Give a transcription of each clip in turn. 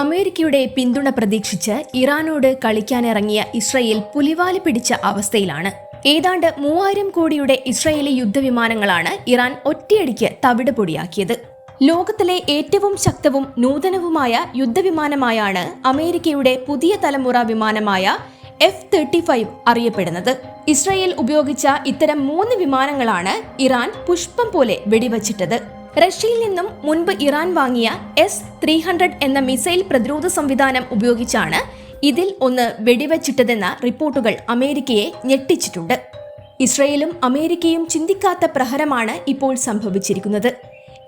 അമേരിക്കയുടെ പിന്തുണ പ്രതീക്ഷിച്ച് ഇറാനോട് കളിക്കാനിറങ്ങിയ ഇസ്രയേൽ പുലിവാലി പിടിച്ച അവസ്ഥയിലാണ്. ഏതാണ്ട് മൂവായിരം കോടിയുടെ ഇസ്രയേലി യുദ്ധവിമാനങ്ങളാണ് ഇറാൻ ഒറ്റയടിക്ക് തവിട് പൊടിയാക്കിയത് ലോകത്തിലെ ഏറ്റവും ശക്തവും നൂതനവുമായ യുദ്ധവിമാനമായാണ് അമേരിക്കയുടെ പുതിയ തലമുറ വിമാനമായ എഫ് തേർട്ടി ഫൈവ് അറിയപ്പെടുന്നത്. ഇസ്രയേൽ ഉപയോഗിച്ച ഇത്തരം മൂന്ന് വിമാനങ്ങളാണ് ഇറാൻ പുഷ്പം പോലെ വെടിവച്ചിട്ടത്. റഷ്യയിൽ നിന്നും മുൻപ് ഇറാൻ വാങ്ങിയ എസ് ത്രീ ഹൺഡ്രഡ് എന്ന മിസൈൽ പ്രതിരോധ സംവിധാനം ഉപയോഗിച്ചാണ് ഇതിൽ ഒന്ന് വെടിവച്ചിട്ടതെന്ന റിപ്പോർട്ടുകൾ അമേരിക്കയെ ഞെട്ടിച്ചിട്ടുണ്ട്. ഇസ്രയേലും അമേരിക്കയും ചിന്തിക്കാത്ത പ്രഹരമാണ് ഇപ്പോൾ സംഭവിച്ചിരിക്കുന്നത്.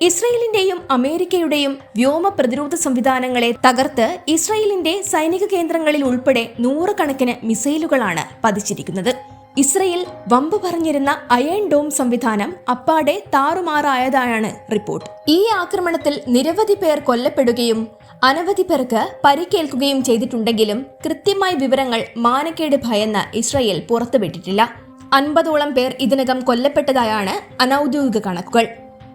ഇസ്രയേലിന്റെയും അമേരിക്കയുടെയും വ്യോമ പ്രതിരോധ സംവിധാനങ്ങളെ തകർത്ത് ഇസ്രയേലിന്റെ സൈനിക കേന്ദ്രങ്ങളിൽ ഉൾപ്പെടെ നൂറുകണക്കിന് മിസൈലുകളാണ് പതിച്ചിരിക്കുന്നത്. ഇസ്രയേൽ വമ്പ് പറഞ്ഞിരുന്ന അയൺ ഡോം സംവിധാനം അപ്പാടെ താറുമാറായതായാണ് റിപ്പോർട്ട്. ഈ ആക്രമണത്തിൽ നിരവധി പേർ കൊല്ലപ്പെടുകയും അനവധി പേർക്ക് പരിക്കേൽക്കുകയും ചെയ്തിട്ടുണ്ടെങ്കിലും കൃത്യമായ വിവരങ്ങൾ മാനക്കേട് ഭയന്ന് ഇസ്രയേൽ പുറത്തുവിട്ടിട്ടില്ല. അൻപതോളം പേർ ഇതിനകം കൊല്ലപ്പെട്ടതായാണ് അനൌദ്യോഗിക കണക്കുകൾ.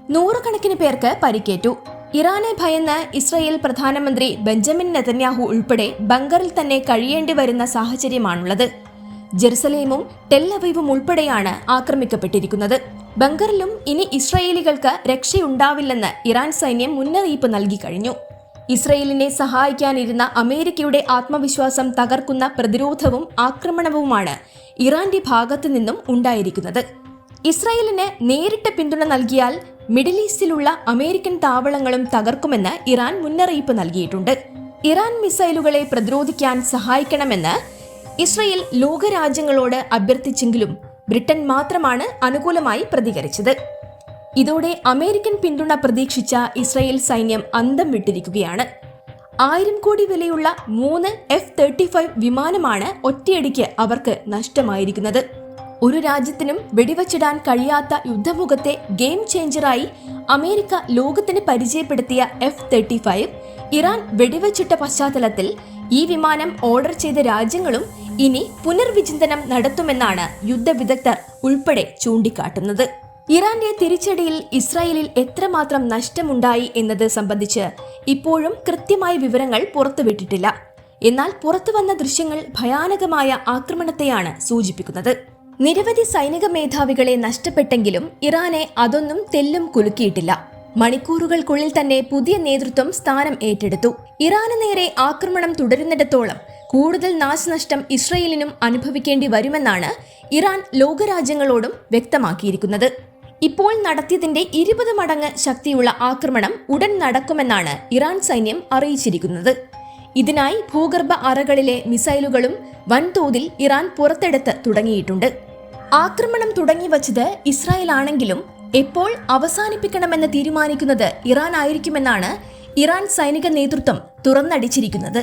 നൂറുകണക്കിന് പേർക്ക് പരിക്കേറ്റു. ഇറാനെ ഭയന്ന് ഇസ്രയേൽ പ്രധാനമന്ത്രി ബെഞ്ചമിൻ നെതന്യാഹു ഉൾപ്പെടെ ബങ്കറിൽ തന്നെ കഴിയേണ്ടി വരുന്ന സാഹചര്യമാണുള്ളത്. ജെറുസലേമും ടെല്ലവൈവും ഉൾപ്പെടെയാണ് ആക്രമിക്കപ്പെട്ടിരിക്കുന്നത്. ബങ്കറിലും ഇനി ഇസ്രയേലികൾക്ക് രക്ഷയുണ്ടാവില്ലെന്ന് ഇറാൻ സൈന്യം മുന്നറിയിപ്പ് നൽകി കഴിഞ്ഞു. ഇസ്രയേലിനെ സഹായിക്കാനിരുന്ന അമേരിക്കയുടെ ആത്മവിശ്വാസം തകർക്കുന്ന പ്രതിരോധവും ആക്രമണവുമാണ് ഇറാന്റെ ഭാഗത്തു നിന്നും ഉണ്ടായിരിക്കുന്നത്. ഇസ്രയേലിന് നേരിട്ട് പിന്തുണ നൽകിയാൽ മിഡിൽ ഈസ്റ്റിലുള്ള അമേരിക്കൻ താവളങ്ങളും തകർക്കുമെന്ന് ഇറാൻ മുന്നറിയിപ്പ് നൽകിയിട്ടുണ്ട്. ഇറാൻ മിസൈലുകളെ പ്രതിരോധിക്കാൻ സഹായിക്കണമെന്ന് ഇസ്രയേൽ ലോകരാജ്യങ്ങളോട് അഭ്യർത്ഥിച്ചെങ്കിലും ബ്രിട്ടൻ മാത്രമാണ് അനുകൂലമായി പ്രതികരിച്ചത്. ഇതോടെ അമേരിക്കൻ പിന്തുണ പ്രതീക്ഷിച്ച ഇസ്രയേൽ സൈന്യം അന്തം വിട്ടിരിക്കുകയാണ്. ആയിരം കോടി വിലയുള്ള മൂന്ന് എഫ് തേർട്ടി ഫൈവ് വിമാനമാണ് ഒറ്റയടിക്ക് അവർക്ക് നഷ്ടമായിരിക്കുന്നത്. ഒരു രാജ്യത്തിനും വെടിവച്ചിടാൻ കഴിയാത്ത യുദ്ധമുഖത്തെ ഗെയിം ചേഞ്ചറായി അമേരിക്ക ലോകത്തിന് പരിചയപ്പെടുത്തിയ എഫ് തേർട്ടി ഫൈവ് ഇറാൻ വെടിവച്ചിട്ട പശ്ചാത്തലത്തിൽ ഈ വിമാനം ഓർഡർ ചെയ്ത രാജ്യങ്ങളും ഇനി പുനർവിചിന്തനം നടത്തുമെന്നാണ് യുദ്ധവിദഗ്ധർ ഉൾപ്പെടെ ചൂണ്ടിക്കാട്ടുന്നത്. ഇറാന്റെ തിരിച്ചടിയിൽ ഇസ്രായേലിൽ എത്രമാത്രം നഷ്ടമുണ്ടായി എന്നത് സംബന്ധിച്ച് ഇപ്പോഴും കൃത്യമായ വിവരങ്ങൾ പുറത്തുവിട്ടിട്ടില്ല. എന്നാൽ പുറത്തു വന്ന ദൃശ്യങ്ങൾ ഭയാനകമായ ആക്രമണത്തെയാണ് സൂചിപ്പിക്കുന്നത്. നിരവധി സൈനിക മേധാവികളെ നഷ്ടപ്പെട്ടെങ്കിലും ഇറാനെ അതൊന്നും തെല്ലും കുലുക്കിയിട്ടില്ല. മണിക്കൂറുകൾക്കുള്ളിൽ തന്നെ പുതിയ നേതൃത്വം സ്ഥാനം ഏറ്റെടുത്തു. ഇറാന് നേരെ ആക്രമണം തുടരുന്നിടത്തോളം കൂടുതൽ നാശനഷ്ടം ഇസ്രയേലിനും അനുഭവിക്കേണ്ടി വരുമെന്നാണ് ഇറാൻ ലോകരാജ്യങ്ങളോടും വ്യക്തമാക്കിയിരിക്കുന്നത്. ഇപ്പോൾ നടത്തിയതിന്റെ ഇരുപത് മടങ്ങ് ശക്തിയുള്ള ആക്രമണം ഉടൻ നടക്കുമെന്നാണ് ഇറാൻ സൈന്യം അറിയിച്ചിരിക്കുന്നത്. ഇതിനായി ഭൂഗർഭ അറകളിലെ മിസൈലുകളും വൻതോതിൽ ഇറാൻ പുറത്തെടുത്ത് തുടങ്ങിയിട്ടുണ്ട്. ആക്രമണം തുടങ്ങി വച്ചത് ഇസ്രായേൽ ആണെങ്കിലും എപ്പോൾ അവസാനിപ്പിക്കണമെന്ന് തീരുമാനിക്കുന്നത് ഇറാൻ ആയിരിക്കുമെന്നാണ് ഇറാൻ സൈനിക നേതൃത്വം തുറന്നടിച്ചിരിക്കുന്നത്.